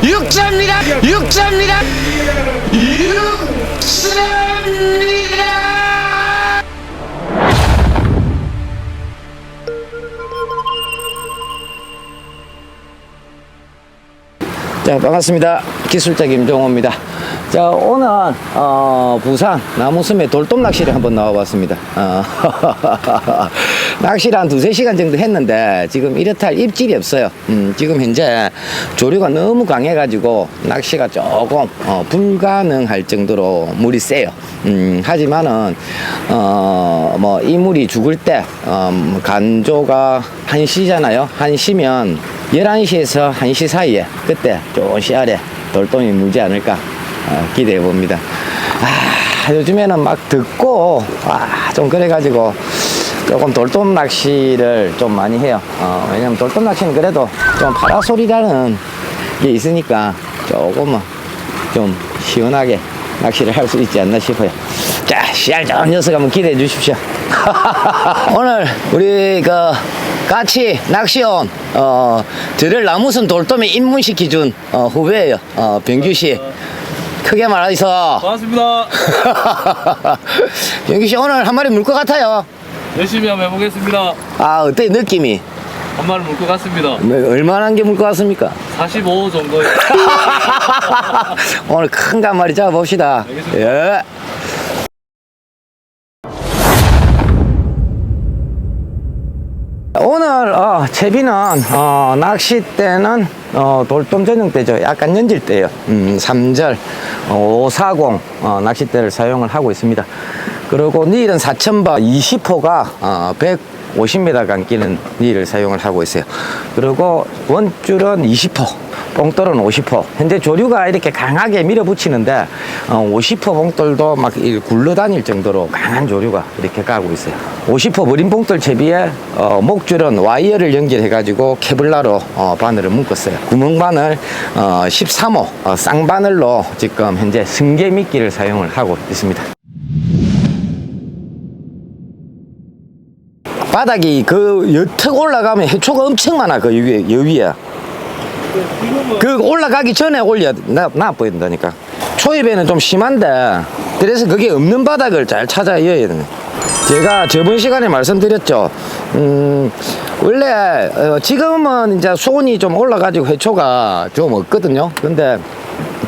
육자입니다. 육자입니다. 육자입니다. 자 반갑습니다. 기술자 김종호입니다. 자 오늘 어, 부산 나무섬에 돌돔 낚시를 한번 나와봤습니다. 어, 낚시를 한 두세 시간 정도 했는데 지금 이렇다 할 입질이 없어요. 음, 지금 현재 조류가 너무 강해 가지고 낚시가 조금 어, 불가능할 정도로 물이 세요. 음, 하지만은 어, 뭐 이 물이 죽을 때 음, 간조가 1시잖아요. 1시면 11시에서 1시 사이에 그때 좋은 씨알에 돌돔이 물지 않을까 어, 기대해 봅니다. 아, 요즘에는 막 듣고 아, 좀 그래가지고 조금 돌돔 낚시를 좀 많이 해요. 어, 왜냐면 돌돔 낚시는 그래도 좀 파라솔이라는 게 있으니까 조금은 좀 시원하게 낚시를 할 수 있지 않나 싶어요. 자, 씨알 좋은 녀석 한번 기대해 주십시오. 오늘 우리 그 같이 낚시 온 어, 들을 나무선 돌돔에 입문시키 준 어, 후배예요. 어, 병규 씨. 크게 말하이소. 반갑습니다. 병규 씨 오늘 한 마리 물 것 같아요. 열심히 한번 해보겠습니다. 아, 어때 느낌이? 한 마리 물것 같습니다. 뭐, 얼마나 한 게 물 것 같습니까? 45 정도에 오늘 큰 거 한 마리 잡아봅시다. 알겠습니다. 예. 오늘 어, 채비는 어, 낚싯대는 어, 돌돔 전용 때죠. 약간 연질 때예요. 음, 3절 540 어, 낚싯대를 사용을 하고 있습니다. 그리고 닐은 4000바 20호가 어, 150m 감기는 닐을 사용을 하고 있어요. 그리고 원줄은 20호. 봉돌은 50호. 현재 조류가 이렇게 강하게 밀어붙이는데 어, 50호 봉돌도 막이 굴러다닐 정도로 강한 조류가 이렇게 가고 있어요. 50호 머린 봉돌 채비에 어, 목줄은 와이어를 연결해가지고 케블라로 어, 바늘을 묶었어요. 구멍 바늘 어, 13호 어, 쌍바늘로 지금 현재 승계 미끼를 사용을 하고 있습니다. 바닥이 그 여턱 올라가면 해초가 엄청 많아 그 위에 여 위에. 그 올라가기 전에 올려야 나, 나 보인다니까. 초입에는 좀 심한데 그래서 그게 없는 바닥을 잘 찾아 이어야 되네 제가 저번 시간에 말씀드렸죠. 음 원래 어, 지금은 이제 수온이 좀 올라가지고 해초가 좀 없거든요. 근데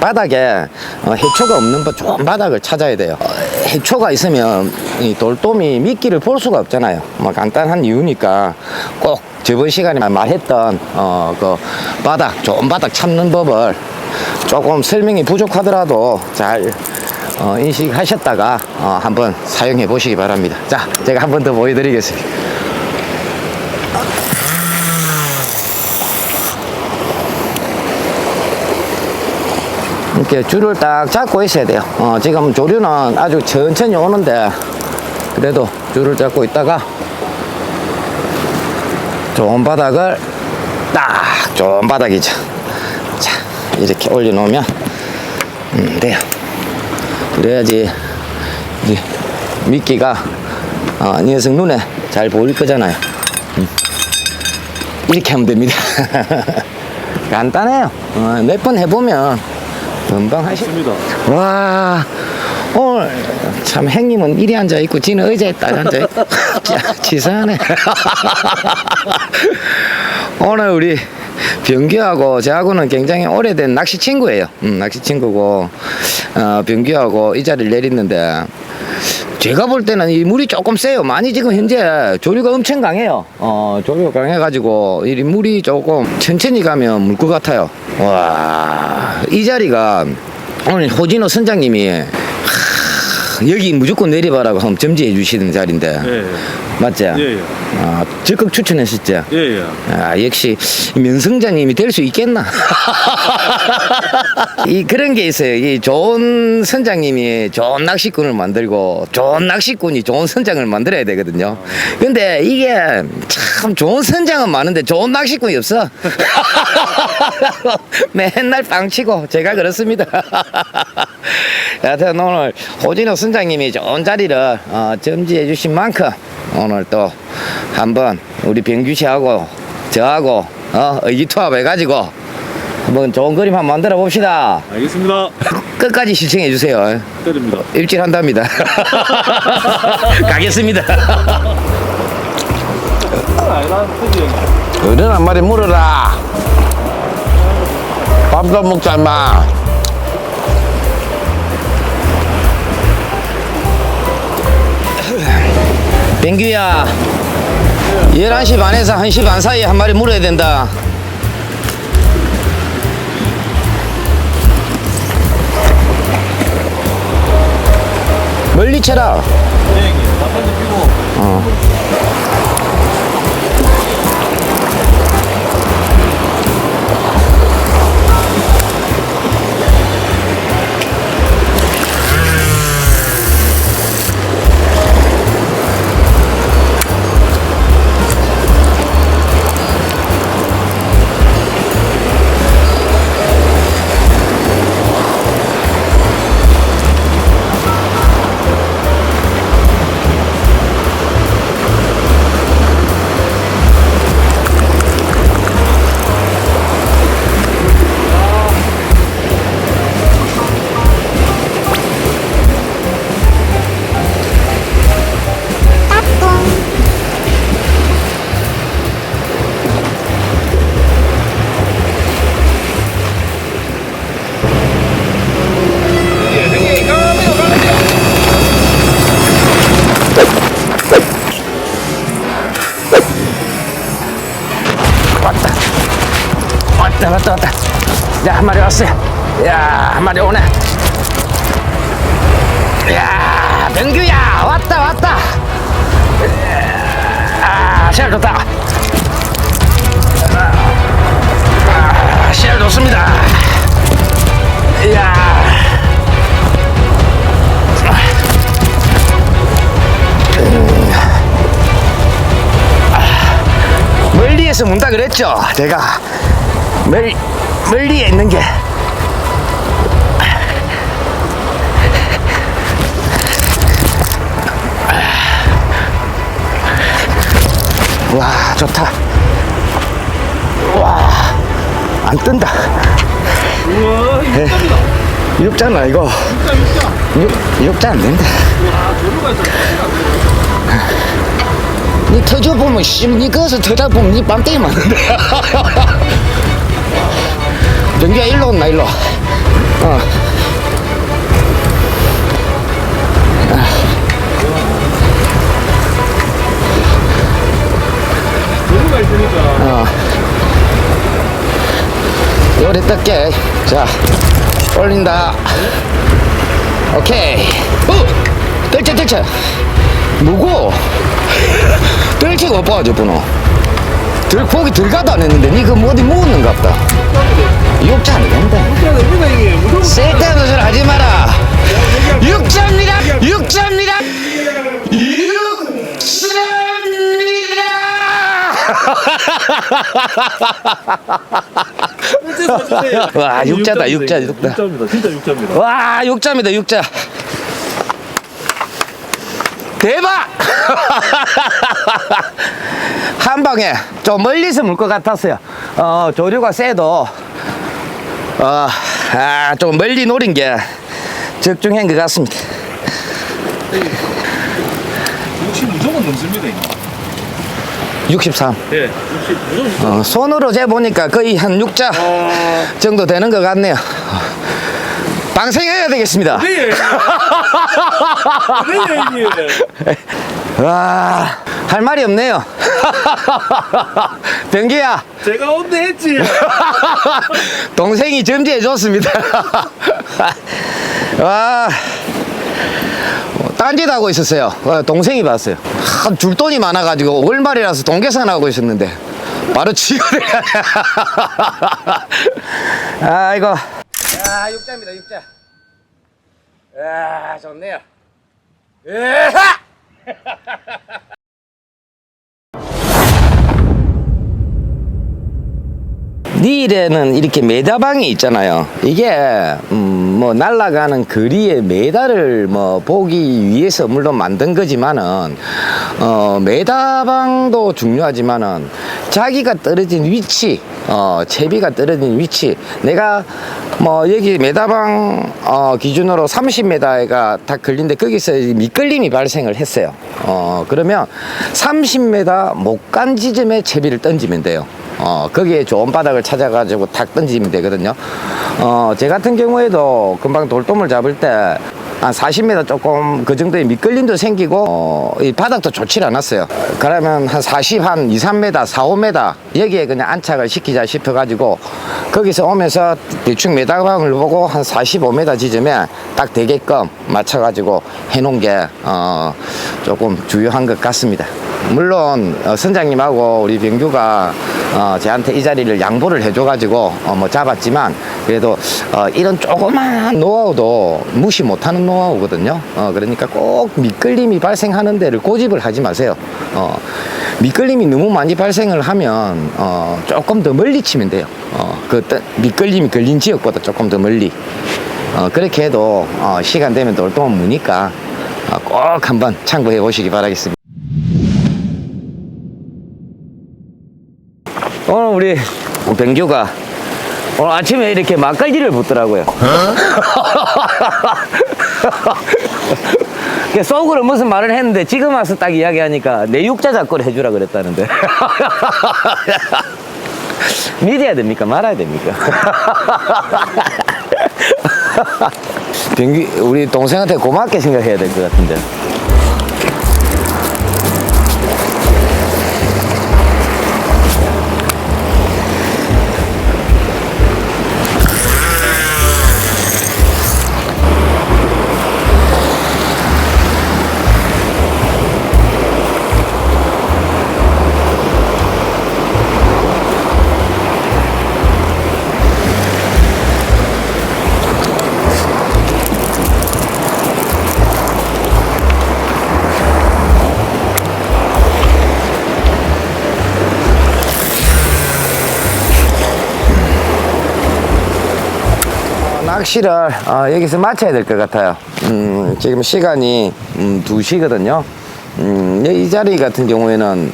바닥에 어, 해초가 없는 바- 좋은 바닥을 찾아야 돼요. 어, 해초가 있으면 이 돌돔이 미끼를 볼 수가 없잖아요. 뭐 간단한 이유니까 꼭 저번 시간에 말했던 어, 그 바닥 좋은 바닥 찾는 법을 조금 설명이 부족하더라도 잘 어, 인식하셨다가 어, 한번 사용해 보시기 바랍니다. 자, 제가 한 번 더 보여드리겠습니다. 이렇게 줄을 딱 잡고 있어야 돼요. 어, 지금 조류는 아주 천천히 오는데 그래도 줄을 잡고 있다가 좋은 바닥을 딱 좋은 바닥이죠. 자 이렇게 올려놓으면 음, 돼요. 그래야지 이제 미끼가 어, 이 녀석 눈에 잘 보일 거잖아요. 음. 이렇게 하면 됩니다. 간단해요. 어, 몇 번 해보면 금방 하십니다. 와, 오늘 참 행님은 이리 앉아 있고 지는 의자에 딱 앉아 있고 자, 치사하네. 오늘 우리 병규하고 저하고는 굉장히 오래된 낚시 친구예요. 음, 낚시 친구고 어, 병규하고 이 자리를 내렸는데 제가 볼 때는 이 물이 조금 세요. 많이 지금 현재 조류가 엄청 강해요. 어, 조류가 강해가지고 이 물이 조금 천천히 가면 물 것 같아요. 와, 이 자리가 오늘 호진호 선장님이 하, 여기 무조건 내려봐라고 한번 점지해 주시는 자리인데. 예, 맞지? 예, 예. 아, 적극 추천했었지. 예, 예. 아, 역시 면승자님이 될 수 있겠나? 이 그런 게 있어요. 이 좋은 선장님이 좋은 낚시꾼을 만들고 좋은 낚시꾼이 좋은 선장을 만들어야 되거든요. 근데 이게 참 좋은 선장은 많은데 좋은 낚시꾼이 없어. 맨날 빵치고 제가 그렇습니다. 여하튼 오늘 호진호 선장님이 좋은 자리를 어, 점지해 주신 만큼 오늘 또 한번 우리 병규 씨하고 저하고 어, 의기투합 해가지고 한번 좋은 그림 한번 만들어 봅시다. 알겠습니다. 끝까지 시청해 주세요. 때립니다. 일질한답니다. 가겠습니다. 어른 한 마리 물어라. 밥도 먹자, 임마. 뱅규야, 11시 반에서 1시 반 사이에 한 마리 물어야 된다. 멀리 쳐라. 네, 야, 한 마리 왔어요. 야, 한 마리 오네. 야, 병규야, 왔다, 왔다. 아, 시알 좋다. 아, 시알 좋습니다. 이야. 멀리에서 문다 그랬죠? 제가 멀, 멀리에 있는 게 와 좋다 와 안 뜬다 우와, 예. 육자입니다. 육자는 이거 육자, 육자. 육, 육자 안 된다. 니 터져 보면 씨 니 거기서 터져 보면 니 빰때기 맞는다 정규야 일로 온나 일로 어. 어. 요리 뜰게. 자, 올린다. 오케이. 어! 떨쳐. 무고. 떨치고 오빠가 저 번호. 들, 고기 들어가도 안 했는데, 니 그뭐 어디 묵었는가 보다. 와, 육자다, 육자, 육자. 육자입니다. 진짜 육자입니다. 와, 육자입니다, 육자. 대박! 한 방에 좀 멀리서 물 것 같았어요. 어, 조류가 세도, 어, 아, 좀 멀리 노린 게 적중한 것 같습니다. 60 무조건 넘습니다, 형님. 63. 예, 60 무조건. 어, 손으로 재보니까 거의 한 6자 아, 정도 되는 것 같네요. 방생해야 되겠습니다. 네, 네, 형님. 와, 할 말이 없네요. 병기야, 제가 온대 했지. 동생이 점지해 줬습니다. 와, 어, 딴짓 하고 있었어요. 어, 동생이 봤어요. 한 줄돈이 많아가지고 월말이라서 동계산하고 있었는데 바로 치고 아이고. 야, 육자입니다, 육자. 야, 좋네요. 에하! 닐에는 이렇게 메다방이 있잖아요. 이게 음 뭐 날아가는 거리의 메다를 뭐 보기 위해서 물론 만든 거지만은 어 메다방도 중요하지만은 자기가 떨어진 위치 어, 채비가 떨어진 위치. 내가 뭐 여기 메다방 어, 기준으로 30m가 다 걸린데 거기서 이 미끌림이 발생을 했어요. 어, 그러면 30m 못 간 지점에 채비를 던지면 돼요. 어, 거기에 좋은 바닥을 찾아가지고 탁 던지면 되거든요. 어, 제 같은 경우에도 금방 돌돔을 잡을 때 한 40m 조금 그 정도의 미끌림도 생기고 어, 이 바닥도 좋질 않았어요. 그러면 한 40, 한 2, 3m, 4, 5m 여기에 그냥 안착을 시키자 싶어가지고 거기서 오면서 대충 메다방을 보고 한 45m 지점에 딱 되게끔 맞춰가지고 해놓은 게 어, 조금 주요한 것 같습니다. 물론 어, 선장님하고 우리 병규가 어, 저한테 이 자리를 양보를 해줘가지고 어, 뭐 잡았지만 그래도 어, 이런 조그마한 노하우도 무시 못하는 노하우거든요. 어, 그러니까 꼭 미끌림이 발생하는 데를 고집을 하지 마세요. 어, 미끌림이 너무 많이 발생을 하면 어, 조금 더 멀리 치면 돼요. 어, 그 떠- 미끌림이 걸린 지역보다 조금 더 멀리. 어, 그렇게 해도 어, 시간 되면 돌동은 무니까 어, 꼭 한번 참고해 보시기 바라겠습니다. 오늘 우리 병규가 오늘 아침에 이렇게 막걸리를 붓더라고요. 그 속으로 무슨 말을 했는데 지금 와서 딱 이야기하니까 내 육자 작고를 해주라 그랬다는데. 믿어야 됩니까? 말아야 됩니까? 우리 동생한테 고맙게 생각해야 될 것 같은데. 낚시를 어, 여기서 마쳐야 될 것 같아요. 음, 지금 시간이 음, 2시거든요. 음, 이 자리 같은 경우에는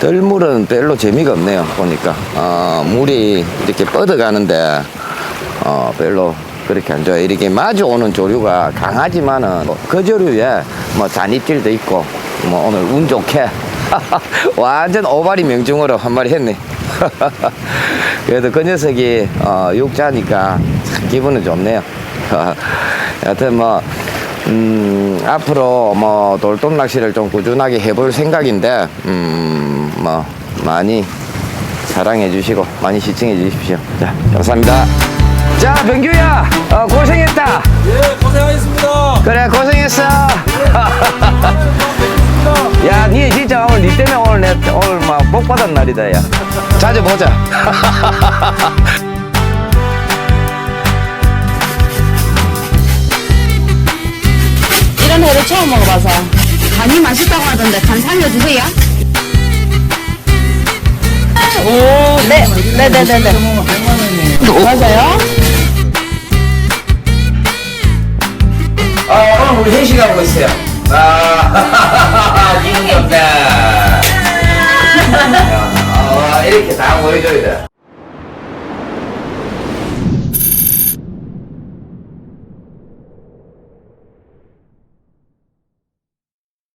덜물은 별로 재미가 없네요. 보니까 어, 물이 이렇게 뻗어가는데 어, 별로 그렇게 안 좋아요. 이렇게 마주 오는 조류가 강하지만은 뭐 그 조류에 뭐 잔입질도 있고 뭐 오늘 운 좋게 완전 오바리 명중으로 한 마리 했네. 그래도 그 녀석이 어, 육자니까 참 기분은 좋네요. 여하튼 뭐 음, 앞으로 뭐 돌돔 낚시를 좀 꾸준하게 해볼 생각인데 음, 뭐 많이 사랑해 주시고 많이 시청해 주십시오. 자, 감사합니다. 자, 병규야, 어, 고생했다. 예, 고생하셨습니다. 그래, 고생했어. 야, 니 진짜 오늘 니 때문에 오늘 내 오늘 막 복 받은 날이다, 야. 자주 보자. 이런 회를 처음 먹어봐서 간이 맛있다고 하던데 간 살려주세요. 오, 네, 네, 네, 네, 네. 맞아요? 어, 오늘 우리 회식 하고 있어요. 아, 기분 좋다. 어, 이렇게 다 보여줘야 돼.